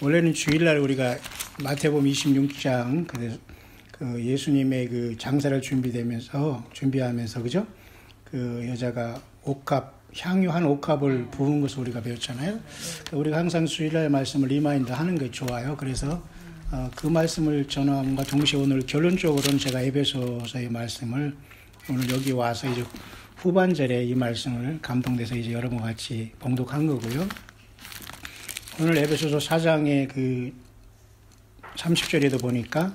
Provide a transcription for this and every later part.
원래는 주일날 우리가 마태복음 26장 그 예수님의 그 장사를 준비되면서 준비하면서 그죠? 그 여자가 옥합 향유 한 옥합을 부은 것을 우리가 배웠잖아요. 우리가 항상 주일날 말씀을 리마인드 하는 게 좋아요. 그래서 어, 그 말씀을 전함과 동시에 오늘 결론적으로는 제가 에베소서의 말씀을 오늘 여기 와서 이제 후반절에 이 말씀을 감동돼서 이제 여러분 같이 봉독한 거고요. 오늘 에베소서 4장의 그 30절에도 보니까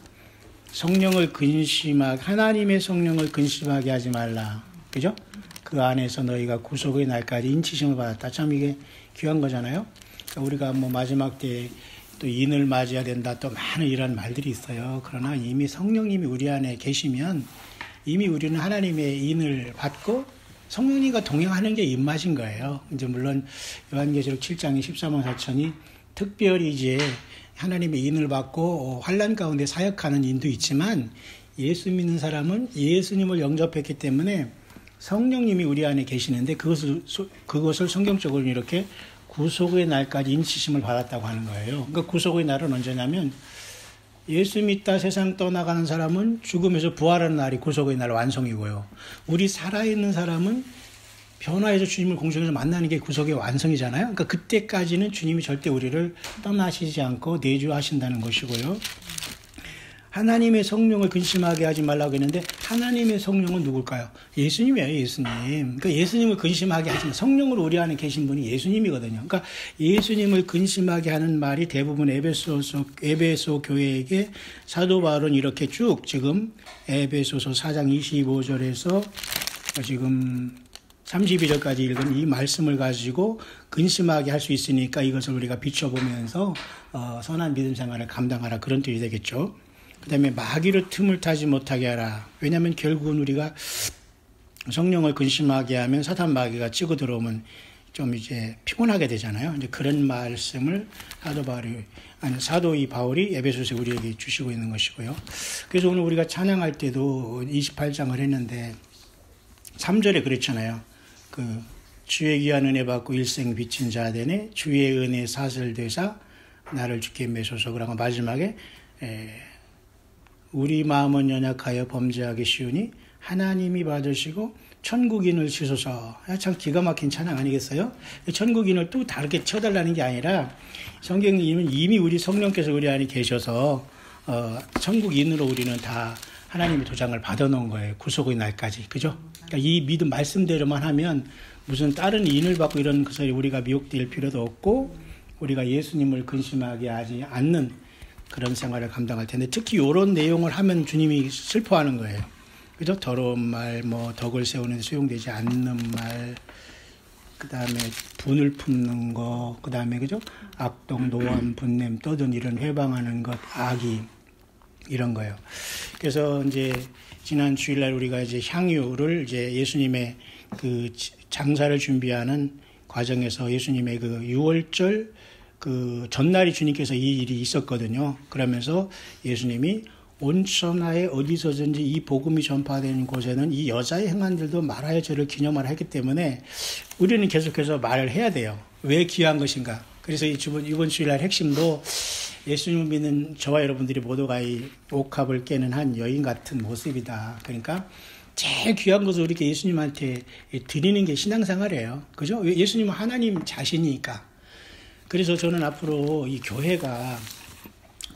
성령을 근심하게 하나님의 성령을 근심하게 하지 말라. 그죠? 그 안에서 너희가 구속의 날까지 인치심을 받았다. 참 이게 귀한 거잖아요. 그러니까 우리가 뭐 마지막 때또 인을 맞이해야 된다. 또 많은 이런 말들이 있어요. 그러나 이미 성령님이 우리 안에 계시면 이미 우리는 하나님의 인을 받고 성령님과 동행하는 게 입맛인 거예요. 이제 물론 요한계시록 7장의 14만 4천이 특별히 이제 하나님의 인을 받고 환란 가운데 사역하는 인도 있지만 예수 믿는 사람은 예수님을 영접했기 때문에 성령님이 우리 안에 계시는데 그것을 그것을 성경적으로 이렇게 구속의 날까지 인치심을 받았다고 하는 거예요. 그러니까 구속의 날은 언제냐면 예수 믿다 세상 떠나가는 사람은 죽음에서 부활하는 날이 구속의 날 완성이고요. 우리 살아있는 사람은 변화해서 주님을 공중에서 만나는 게 구속의 완성이잖아요. 그러니까 그때까지는 주님이 절대 우리를 떠나시지 않고 내주하신다는 것이고요. 하나님의 성령을 근심하게 하지 말라고 했는데 하나님의 성령은 누굴까요? 예수님이에요, 예수님. 그러니까 예수님을 근심하게 하지만 성령으로 우리 안에 계신 분이 예수님이거든요. 그러니까 예수님을 근심하게 하는 말이 대부분 에베소서 에베소 교회에게 사도 바울은 이렇게 쭉 지금 에베소서 4장 25절에서 지금 32절까지 읽은 이 말씀을 가지고 근심하게 할 수 있으니까 이것을 우리가 비춰보면서 어, 선한 믿음 생활을 감당하라 그런 뜻이 되겠죠. 그 다음에 마귀로 틈을 타지 못하게 하라. 왜냐하면 결국은 우리가 성령을 근심하게 하면 사탄 마귀가 치고 들어오면 좀 이제 피곤하게 되잖아요. 이제 그런 말씀을 사도 바울이 아니 사도 이 바울이 에베소서 우리에게 주시고 있는 것이고요. 그래서 오늘 우리가 찬양할 때도 28장을 했는데 3절에 그랬잖아요. 그 주의 귀한 은혜 받고 일생 비친 자 되네 주의 은혜 사슬되사 나를 주께 매소서 그러고 마지막에 에, 우리 마음은 연약하여 범죄하기 쉬우니 하나님이 받으시고 천국인을 치소서. 아, 참 기가 막힌 찬양 아니겠어요? 천국인을 또 다르게 쳐달라는 게 아니라 성경님은 이미 우리 성령께서 우리 안에 계셔서 어, 천국인으로 우리는 다 하나님의 도장을 받아놓은 거예요. 구속의 날까지. 그죠? 그러니까 이 믿음 말씀대로만 하면 무슨 다른 인을 받고 이런 것을 우리가 미혹될 필요도 없고 우리가 예수님을 근심하게 하지 않는 그런 생활을 감당할 텐데 특히 이런 내용을 하면 주님이 슬퍼하는 거예요. 그죠? 더러운 말, 뭐 덕을 세우는 수용되지 않는 말, 그 다음에 분을 품는 거, 그 다음에 그죠? 악동, 노함, 분냄, 떠든 이런 회방하는 것, 악이 이런 거예요. 그래서 이제 지난 주일날 우리가 이제 향유를 이제 예수님의 그 장사를 준비하는 과정에서 예수님의 그 6월절 그 전날이 주님께서 이 일이 있었거든요. 그러면서 예수님이 온 천하에 어디서든지 이 복음이 전파되는 곳에는 이 여자의 행한 일도 말하여 저를 기념하라 했기 때문에 우리는 계속해서 말을 해야 돼요. 왜 귀한 것인가? 그래서 이번, 이번 주일날 핵심도 예수님을 믿는 저와 여러분들이 모두가 이 옥합을 깨는 한 여인 같은 모습이다. 그러니까 제일 귀한 것을 우리가 예수님한테 드리는 게 신앙생활이에요. 그죠? 예수님은 하나님 자신이니까. 그래서 저는 앞으로 이 교회가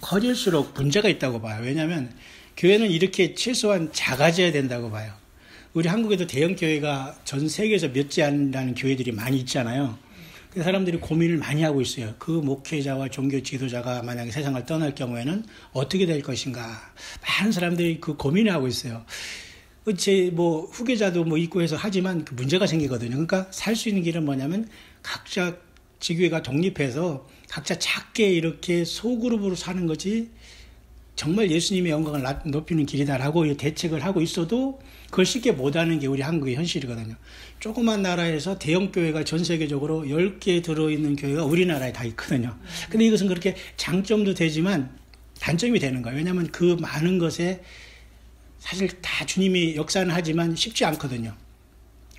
커질수록 문제가 있다고 봐요. 왜냐하면 교회는 이렇게 최소한 작아져야 된다고 봐요. 우리 한국에도 대형 교회가 전 세계에서 몇지 않는 교회들이 많이 있잖아요. 그 사람들이 고민을 많이 하고 있어요. 그 목회자와 종교 지도자가 만약에 세상을 떠날 경우에는 어떻게 될 것인가. 많은 사람들이 그 고민을 하고 있어요. 제뭐 후계자도 뭐 있고 해서 하지만 그 문제가 생기거든요. 그러니까 살 수 있는 길은 뭐냐면 각자 지교회가 독립해서 각자 작게 이렇게 소그룹으로 사는 거지 정말 예수님의 영광을 높이는 길이다라고 대책을 하고 있어도 그걸 쉽게 못하는 게 우리 한국의 현실이거든요. 조그만 나라에서 대형 교회가 전 세계적으로 10개 들어있는 교회가 우리나라에 다 있거든요. 근데 이것은 그렇게 장점도 되지만 단점이 되는 거예요. 왜냐하면 그 많은 것에 사실 다 주님이 역사는 하지만 쉽지 않거든요.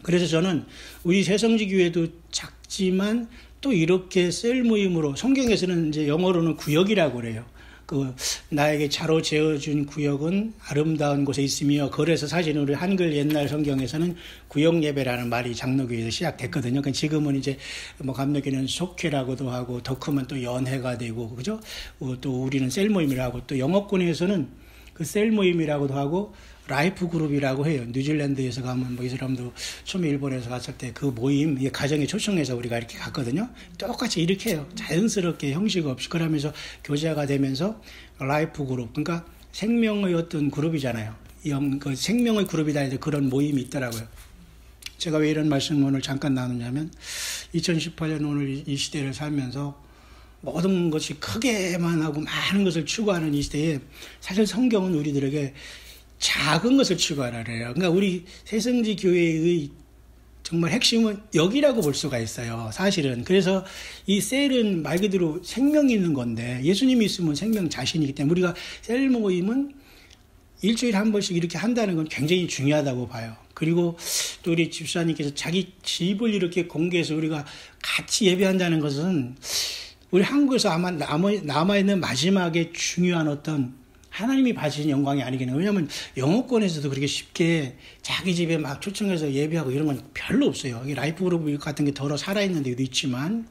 그래서 저는 우리 새성지 교회도 작지만 또 이렇게 셀 모임으로 성경에서는 이제 영어로는 구역이라고 그래요. 그 나에게 자로 재어준 구역은 아름다운 곳에 있으며 그래서 사실 우리 한글 옛날 성경에서는 구역 예배라는 말이 장로교에서 시작됐거든요. 그 지금은 이제 뭐 감독교는 속회라고도 하고 더 크면 또 연회가 되고 그죠? 어, 또 우리는 셀 모임이라고 또 영어권에서는 그 셀 모임이라고도 하고 라이프 그룹이라고 해요. 뉴질랜드에서 가면 뭐 이 사람도 처음에 일본에서 갔을 때 그 모임, 가정에 초청해서 우리가 이렇게 갔거든요. 똑같이 이렇게 해요. 자연스럽게 형식 없이 그러면서 교제가 되면서 라이프 그룹, 그러니까 생명의 어떤 그룹이잖아요. 영, 그 생명의 그룹이다 이제 그런 모임이 있더라고요. 제가 왜 이런 말씀을 오늘 잠깐 나누냐면 2018년 오늘 이 시대를 살면서 모든 것이 크게만 하고 많은 것을 추구하는 이 시대에 사실 성경은 우리들에게 작은 것을 추구하라 그래요. 그러니까 우리 새성지 교회의 정말 핵심은 여기라고 볼 수가 있어요. 사실은. 그래서 이 셀은 말 그대로 생명이 있는 건데 예수님이 있으면 생명 자신이기 때문에 우리가 셀 모임은 일주일에 한 번씩 이렇게 한다는 건 굉장히 중요하다고 봐요. 그리고 또 우리 집사님께서 자기 집을 이렇게 공개해서 우리가 같이 예배한다는 것은 우리 한국에서 아마 남아있는 마지막에 중요한 어떤 하나님이 받으신 영광이 아니겠네요. 왜냐하면 영어권에서도 그렇게 쉽게 자기 집에 막 초청해서 예배하고 이런 건 별로 없어요. 라이프 그룹 같은 게 더러 살아있는 데도 있지만.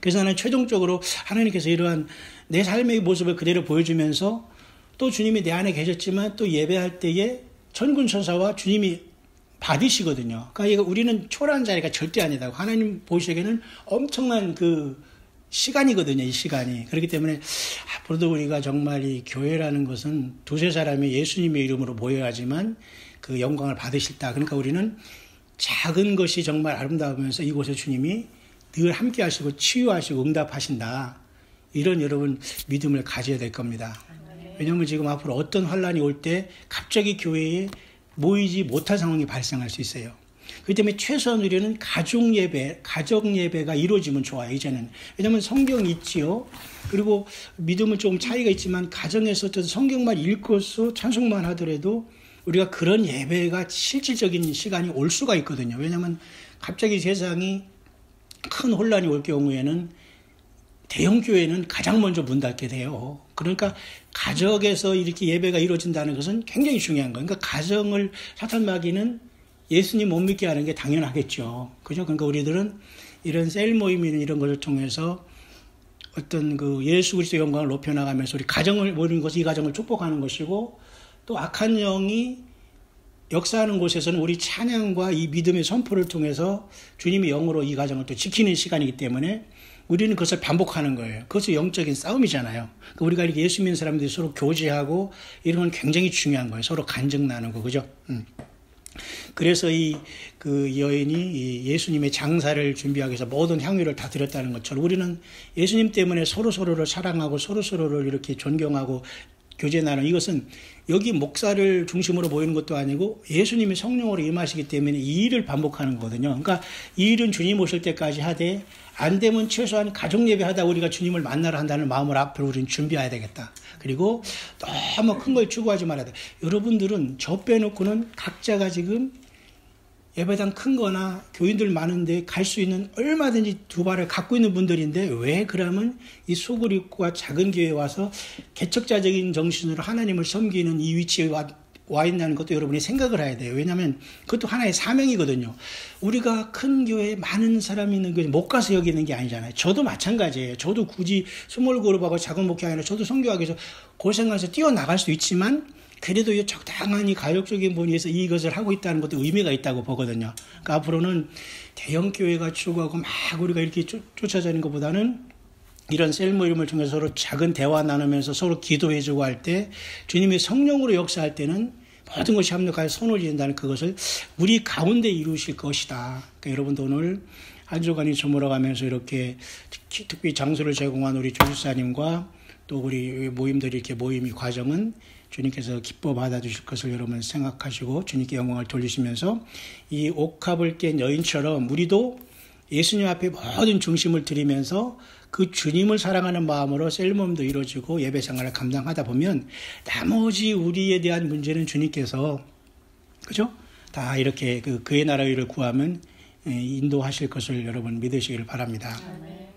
그래서 나는 최종적으로 하나님께서 이러한 내 삶의 모습을 그대로 보여주면서 또 주님이 내 안에 계셨지만 또 예배할 때에 천군 천사와 주님이 받으시거든요. 그러니까 우리는 초라한 자리가 절대 아니다고 하나님 보시기에는 엄청난 그 시간이거든요, 이 시간이. 그렇기 때문에 앞으로도 우리가 정말 이 교회라는 것은 두세 사람이 예수님의 이름으로 모여야지만 그 영광을 받으실다. 그러니까 우리는 작은 것이 정말 아름다우면서 이곳에 주님이 늘 함께 하시고 치유하시고 응답하신다. 이런 여러분 믿음을 가져야 될 겁니다. 왜냐하면 지금 앞으로 어떤 환란이 올 때 갑자기 교회에 모이지 못할 상황이 발생할 수 있어요. 그 때문에 최소한 우리는 가족 예배, 가정 예배가 이루어지면 좋아요, 이제는. 왜냐면 성경이 있지요. 그리고 믿음은 조금 차이가 있지만 가정에서 성경만 읽고서 찬송만 하더라도 우리가 그런 예배가 실질적인 시간이 올 수가 있거든요. 왜냐하면 갑자기 세상이 큰 혼란이 올 경우에는 대형 교회는 가장 먼저 문 닫게 돼요. 그러니까 가정에서 이렇게 예배가 이루어진다는 것은 굉장히 중요한 거예요. 그러니까 가정을 사탄 마귀는 예수님 못 믿게 하는 게 당연하겠죠. 그죠? 그러니까 우리들은 이런 셀 모임이나 이런 것을 통해서 어떤 그 예수 그리스도 영광을 높여 나가면서 우리 가정을 모르는 것이 이 가정을 축복하는 것이고 또 악한 영이 역사하는 곳에서는 우리 찬양과 이 믿음의 선포를 통해서 주님의 영으로 이 가정을 또 지키는 시간이기 때문에 우리는 그것을 반복하는 거예요. 그것이 영적인 싸움이잖아요. 그러니까 우리가 이렇게 예수 믿는 사람들이 서로 교제하고 이런 건 굉장히 중요한 거예요. 서로 간증 나누고, 그죠? 음. 그래서 이 그 여인이 예수님의 장사를 준비하기 위해서 모든 향유를 다 드렸다는 것처럼 우리는 예수님 때문에 서로 서로를 사랑하고 서로 서로를 이렇게 존경하고 교제 나는 이것은 여기 목사를 중심으로 모이는 것도 아니고 예수님이 성령으로 임하시기 때문에 이 일을 반복하는 거거든요. 그러니까 이 일은 주님 오실 때까지 하되 안 되면 최소한 가족 예배하다 우리가 주님을 만나러 한다는 마음을 앞으로 우리는 준비해야 되겠다. 그리고 너무 큰 걸 추구하지 말아야 돼. 여러분들은 저 빼놓고는 각자가 지금 예배당 큰 거나 교인들 많은데 갈 수 있는 얼마든지 두 발을 갖고 있는 분들인데 왜 그러면 이 소그룹과 작은 교회에 와서 개척자적인 정신으로 하나님을 섬기는 이 위치에 와, 와 있다는 것도 여러분이 생각을 해야 돼요. 왜냐하면 그것도 하나의 사명이거든요. 우리가 큰 교회에 많은 사람이 있는 교회 못 가서 여기는 게 아니잖아요. 저도 마찬가지예요. 저도 굳이 스몰 그룹하고 작은 목회 아니라 저도 성교하기 위해서 고생해서 뛰어나갈 수 있지만 그래도 이 적당한 이 가족적인 분위기에서 이것을 하고 있다는 것도 의미가 있다고 보거든요. 그러니까 앞으로는 대형 교회가 추구하고 막 우리가 이렇게 쫓, 쫓아다니는 것보다는 이런 셀 모임을 통해서 서로 작은 대화 나누면서 서로 기도해주고 할 때 주님의 성령으로 역사할 때는 모든 것이 합력하여 손을 이룬다는 그것을 우리 가운데 이루실 것이다. 그러니까 여러분도 오늘 한 주간이 저물어가면서 이렇게 특히 장소를 제공한 우리 조주사님과 또 우리 모임들이 이렇게 모임이 과정은 주님께서 기뻐 받아주실 것을 여러분 생각하시고 주님께 영광을 돌리시면서 이 옥합을 깬 여인처럼 우리도 예수님 앞에 모든 중심을 드리면서 그 주님을 사랑하는 마음으로 셀몸도 이루어지고 예배 생활을 감당하다 보면 나머지 우리에 대한 문제는 주님께서 그죠? 다 이렇게 그 그의 나라 일을 구하면 에, 인도하실 것을 여러분 믿으시길 바랍니다. 아멘.